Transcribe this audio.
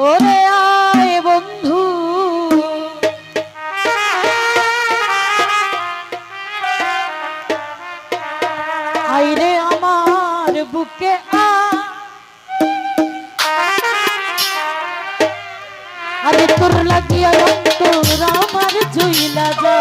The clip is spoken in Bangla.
ওরে আয় বন্ধু। আইরে আমার বুকে আরে তোর লাগিয়া তোর আমার জুইলা যা।